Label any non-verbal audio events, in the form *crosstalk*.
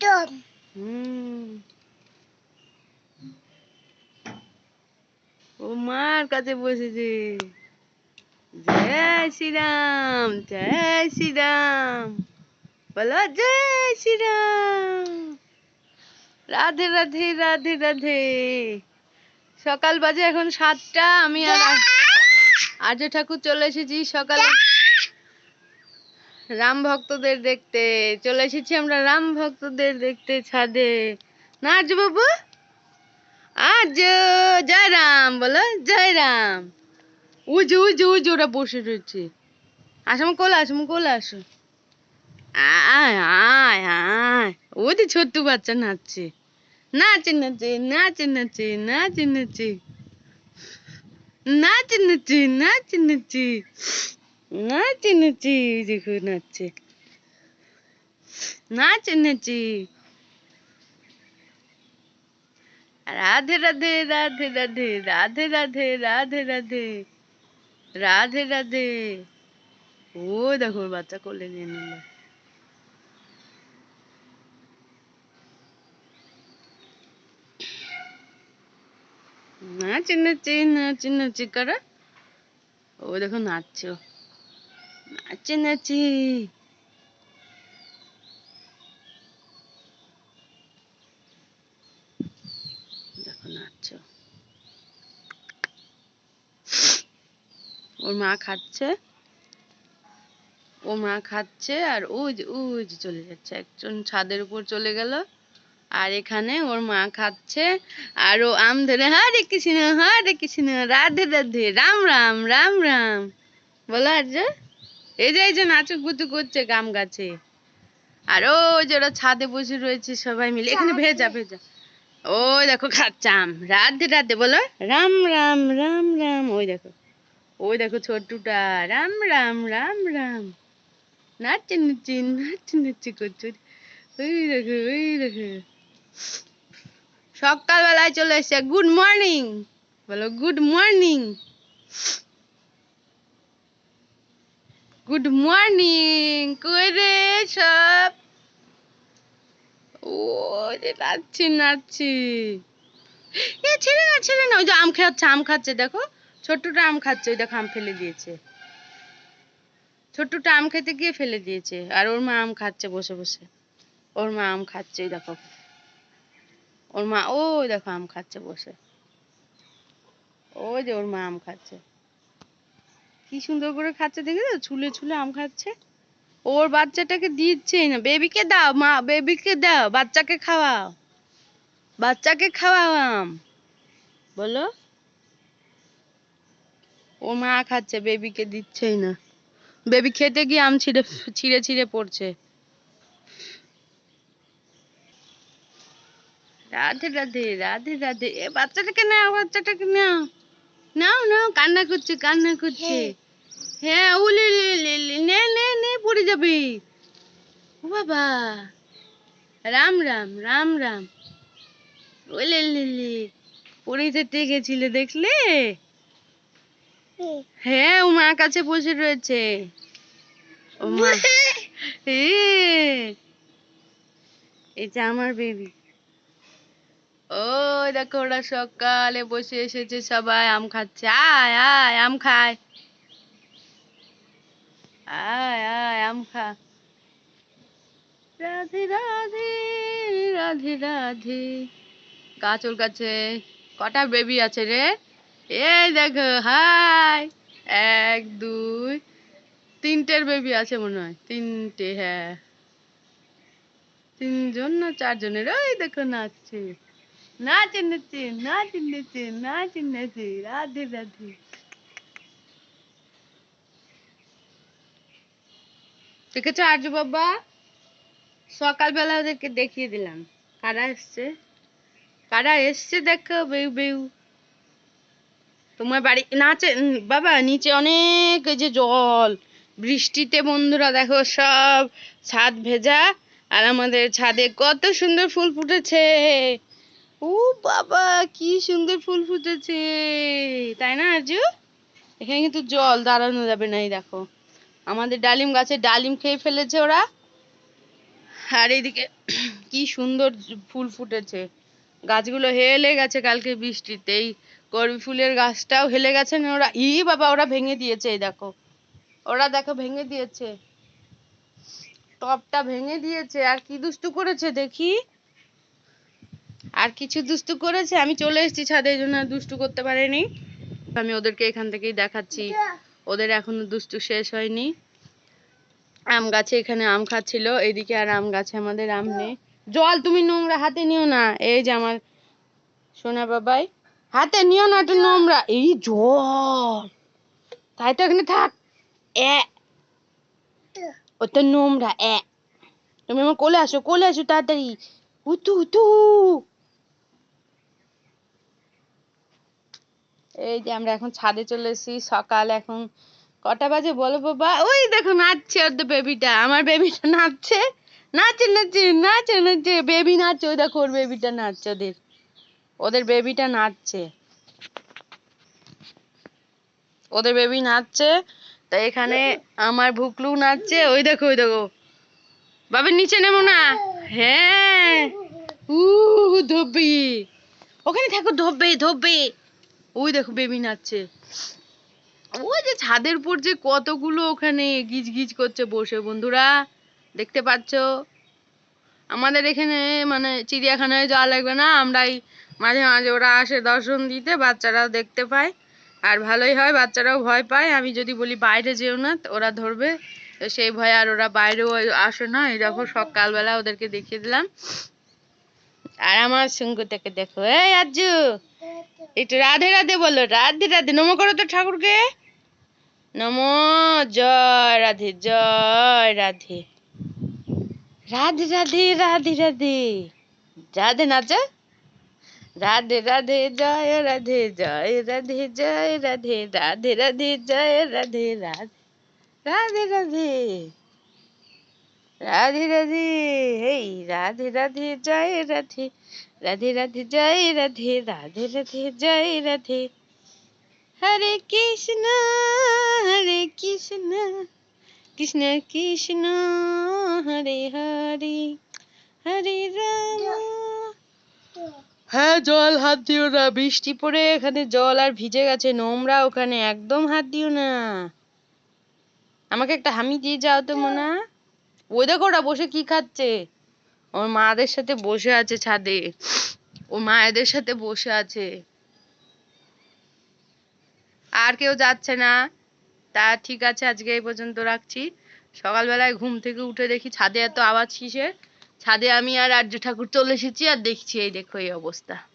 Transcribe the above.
একদম ও মার কাছে বসেছে। জয় শ্রীরাম জয় শ্রীরাম বলো জয় শ্রীরাম। রাধে রাধে রাধে রাধে। সকাল বাজে এখন সাতটা আমি আর আর্য ঠাকুর চলে এসেছি সকালে। রাম ভক্তদের দেখতে। চলে এসেছি আমরা রাম ভক্তদের দেখতে ছাদে। না আর্য বাবু আজ জয় রাম, বলো, জয় রাম। উজু উজু উজু, ওরা বসে রয়েছে। আসো আমার কোলে আসো আমার কোলে আসো। আয় আয় আয় ওই যে ছোট্ট বাচ্চা নাচছে। নাচে নাচে নাচে নাচে নাচে নাচে। নাচে নাচে নাচে নাচে। নাচে নাচে দেখো নাচছে। নাচে নাচে। রাধে রাধে রাধে রাধে রাধে রাধে রাধে রাধে রাধে রাধে। ও দেখো বাচ্চা কোলে নিয়ে নিল নাচে নাচে নাচে নাচে, করা? ও দেখো, নাচছে। নাচে নাচে দেখো নাচছে ও। ওর মা খাচ্ছে ও মা খাচ্ছে আর ওই যে চলে যাচ্ছে। একজন ছাদের উপর চলে গেল। আর এখানে ওর মা খাচ্ছে আর ও আম ধরে, হরে কৃষ্ণ হরে কৃষ্ণ, রাধে রাধে, রাম রাম রাম রাম। বলো আর যে এই যে এই যে নাচুক গুচু করছে গাম গাছে। আর ওই যে ওরা ছাদে বসে রয়েছে সবাই মিলে। এখানে ভেজা ভেজা। ওই দেখো খাচ্ছে আম রাধে রাধে বলো। রাম রাম রাম রাম ওই দেখো। ওই দেখো ছোট্টুটা। রাম রাম রাম রাম। নাচছে নাচছে নাচছে নাচছে করছে। ওই দেখো ওই দেখো। সকালবেলায় চলে এসছে। Good morning. বলো গুড মর্নিং। গুড মর্নিং কই রে সব ও যে নাচছি নাচছি। এ ছেড়ে না ছেড়ে না, ওই যে আম খাচ্ছে আম খাচ্ছে, দেখো। ছোট্টটা আম খাচ্ছে, ওই দেখো, আম ফেলে দিয়েছে। ছোট্টটা আম খেতে গিয়ে ফেলে দিয়েছে, আর ওর মা আম খাচ্ছে বসে বসে। ওর মা আম খাচ্ছে, ওই দেখো। ওর মা, ওই দেখো, আম খাচ্ছে বসে। ওই যে ওর মা আম খাচ্ছে। কি সুন্দর করে খাচ্ছে দেখেছ ছুলে ছুলে আম খাচ্ছে। ওর বাচ্চাটাকে দিচ্ছেই না। বেবিকে দাও, মা, বেবিকে দাও, বাচ্চাকে খাওয়াও। বাচ্চাকে খাওয়াও আম। বলো। ওর মা খাচ্ছে, বেবিকে দিচ্ছেই না। বেবি খেতে গিয়ে আম ছিঁড়ে ছিঁড়ে ছিঁড়ে পড়ছে। রাধে রাধে রাধে রাধে। এ বাচ্চাটাকে নাও বাচ্চাটাকে নাও। নাও নাও কান্না করছে কান্না করছে। হ্যাঁ উলি নে নে নে পড়ে যাবে। ও বাবা। রাম রাম রাম রাম। ওলে লি লি পড়ে যেতে গেছিলে দেখলে? হ্যাঁ ও মার কাছে বসে রয়েছে। ও মা। এ, এটা আমার বেবি ওই দেখো ওরা সকালে বসে এসেছে, সবাই আম খাচ্ছে। আয় আয়, আম খায়। আয় আয়, আম খা। রাধে রাধে রাধে রাধে। ওর কাছে কটা বেবি আছে রে? এই দেখো, হাই। এক, দুই, তিনটের বেবি আছে মনে হয়। তিনটে হ্যাঁ। তিনজন না চারজনের? ওই দেখো, নাচছে। নাচে নাচে নাচে নাচে নাচে নাচে রাধে রাধে দেখেছ আর্য বাবা সকালবেলা ওদেরকে দেখিয়ে দিলাম কারা এসছে কারা এসছে দেখো বেউ বেউ তোমার বাড়ি নাচে বাবা নিচে অনেক যে জল বৃষ্টিতে বন্ধুরা দেখো সব ছাদ ভেজা, আর আমাদের ছাদে কত সুন্দর ফুল ফুটেছে। ও বাবা, কি সুন্দর ফুল ফুটেছে। তাই না, আরজু? এখানে কিন্তু জল দাঁড়ানো যাবে না, এই দেখো। আমাদের ডালিম গাছে ডালিম খেয়ে ফেলেছে ওরা। আর এইদিকে *clears throat* কি সুন্দর ফুল ফুটেছে। গাছগুলো হেলে গেছে কালকে বৃষ্টিতে। এই করবি ফুলের গাছটাও হেলে গেছে না ওরা? ই বাবা, ওরা ভেঙে দিয়েছে, এই দেখো। ওরা দেখো ভেঙে দিয়েছে। টপটা ভেঙে দিয়েছে। আর কি দুষ্টু করেছে দেখি। আর কিছু দুষ্টু করেছে, আমি চলে এসেছি ছাদে, এই জন্য দুষ্টু করতে পারেনি। আমি ওদেরকে এখান থেকেই দেখাচ্ছি। ওদের এখনও দুষ্টু শেষ হয়নি। আম গাছে এখানে আম খাচ্ছিল, এদিকে আর আম গাছে আমাদের আম নেই। জল তুমি নোংরা হাতে নিও না। এই যে আমার সোনা বাবাই, হাতে নিও না একটু নোংরা। এই জল। তাই তো এখানে থাক। এ। ও তো নোংরা, এ। তুমি আমার কোলে আসো কোলে আসো তাড়াতাড়ি। উতু উতু। এই যে আমরা এখন ছাদে চলে এসেছি, সকাল এখন কটা বাজে বলো বাবা? ওই দেখো নাচছে ওর বেবিটা, আমার বেবিটা নাচছে। নাচে নাচে নাচে নাচে বেবি নাচছে, ওই দেখো ওর বেবিটা নাচছে ওদের। ওদের বেবিটা নাচছে। ওদের বেবি নাচছে, তা এখানে আমার ভুকলু নাচছে, ওই দেখো ওই দেখো। বাবা, নিচে নেমো না। হ্যাঁ। উ ধোবি। ওখানে থাকো ধোববে ধোববে ওই দেখো বেবি নাচছে। ওই যে ছাদের উপর যে কতগুলো ওখানে গিজ গিজ করছে বসে। বন্ধুরা দেখতে পাচ্ছো? আমাদের এখানে মানে চিড়িয়াখানায় যাওয়া লাগবে না। আমরাই মাঝে মাঝে ওরা আসে দর্শন দিতে বাচ্চারাও দেখতে পায়। আর ভালোই হয় বাচ্চারাও ভয় পায়। আমি যদি বলি বাইরে যেও না ওরা ধরবে। তো সেই ভয়ে আর ওরা বাইরেও আসে না। এই দেখো সকালবেলা ওদেরকে দেখিয়ে দিলাম। আর আমার সঙ্গটাকে দেখো। এই আজু একটু রাধে রাধে বলো, রাধে রাধে। নমো করো তো ঠাকুরকে। নমো, জয় রাধে জয় রাধে। রাধে রাধে রাধে রাধে। রাধে নাচো রাধে রাধে, জয় রাধে জয় রাধে জয় রাধে রাধে রাধে, জয় রাধে রাধে। রাধে রাধে। রাধে রাধে। হেই, রাধে রাধে, জয় রাধে। রাধে রাধে, জয় রাধে রাধে রাধে, জয় রাধে। হরে কৃষ্ণ হরে কৃষ্ণ কৃষ্ণ কৃষ্ণ, হরে হরে হরে রাম। হ্যাঁ জল হাত দিও না, বৃষ্টি পড়ে এখানে জল আর ভিজে গেছে, নোংরা ওখানে, একদম হাত দিও না। আমাকে একটা হামি দিয়ে যাও তো, মোনা। ওই দেখো ওরা বসে কি খাচ্ছে। ওর মাদের সাথে বসে আছে ছাদে। ও মায়েদের সাথে বসে আছে। আর কেউ যাচ্ছে না। তা ঠিক আছে, আজকে এই পর্যন্ত রাখছি। সকালবেলায় ঘুম থেকে উঠে দেখি ছাদে এত আওয়াজ কিসের? ছাদে আমি আর আর্য ঠাকুর চলে এসেছি আর দেখছি এই দেখো এই অবস্থা।